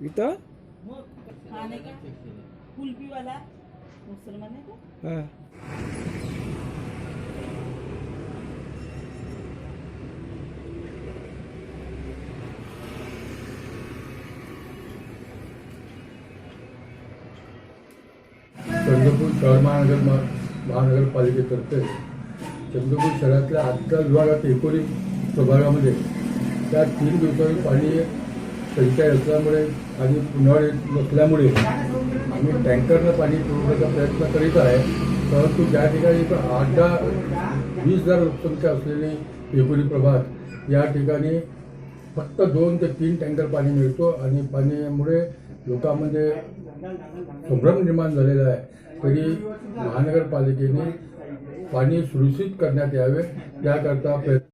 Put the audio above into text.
इथं? नाही का? कुल्फीवाला मुसलमान आहे का हा. चंद्रपूर शहर महानगर महानगरपालिकेतर्फे चंद्रपूर शहरातल्या आठव्या विभागात एकोणीस प्रभागामध्ये त्या तीन दिवसांनी पाणी टंचाई असल्यामुळे आणि पुनळ नसल्यामुळे आम्ही टँकरनं पाणी पुरवण्याचा प्रयत्न करीत आहे. परंतु ज्या ठिकाणी आठ दहा वीस हजार लोकसंख्या असलेली एकोणी प्रभात या ठिकाणी फक्त दोन ते तीन टँकर पाणी मिळतो आणि पाण्यामुळे लोकांमध्ये संभ्रम निर्माण झालेला आहे. तरी महानगरपालिकेने पाणी सुरक्षित करण्यात यावे त्याकरता प्रयत्न